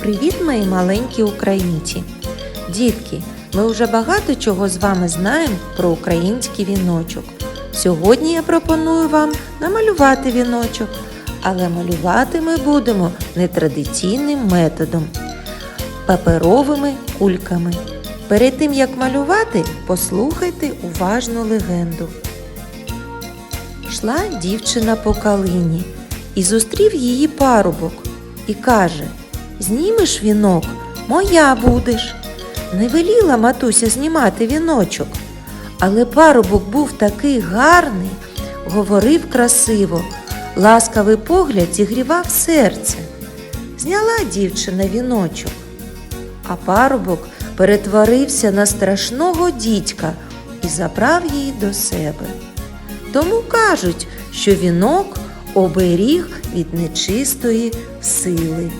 Привіт, мої маленькі українці! Дітки, ми вже багато чого з вами знаємо про український віночок. Сьогодні я пропоную вам намалювати віночок, але малювати ми будемо нетрадиційним методом паперовими кульками. Перед тим як малювати, послухайте уважну легенду. Шла дівчина по калині і зустрів її парубок і каже: Знімеш вінок, моя будеш. Не веліла матуся знімати віночок, але парубок був такий гарний, говорив красиво, ласкавий погляд зігрівав серце. Зняла дівчина віночок, а парубок перетворився на страшного дідька і забрав її до себе. Тому кажуть, що вінок оберіг від нечистої сили.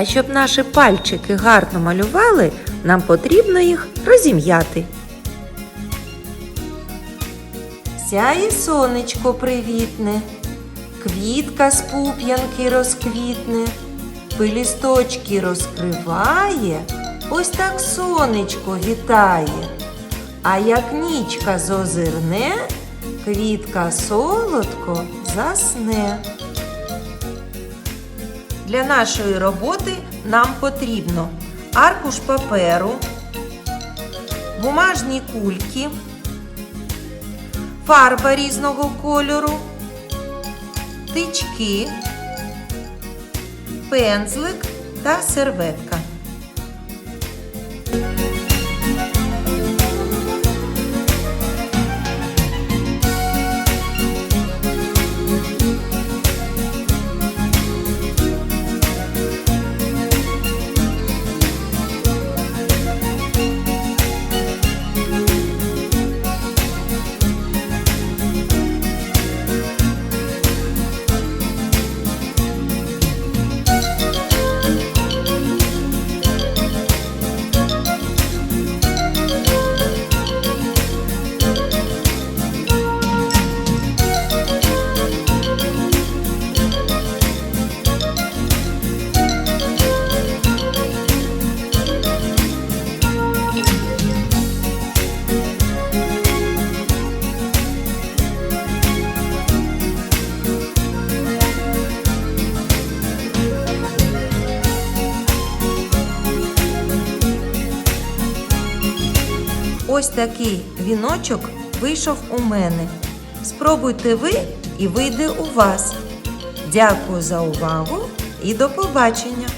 А щоб наші пальчики гарно малювали, нам потрібно їх розім'яти. Сяє сонечко привітне, квітка з пуп'янки розквітне, пилісточки розкриває, ось так сонечко вітає. А як нічка зозирне, квітка солодко засне. Для нашої роботи нам потрібно аркуш паперу, бумажні кульки, фарба різного кольору, тички, пензлик та серветка. Ось такий віночок вийшов у мене. Спробуйте ви і вийде у вас. Дякую за увагу і до побачення!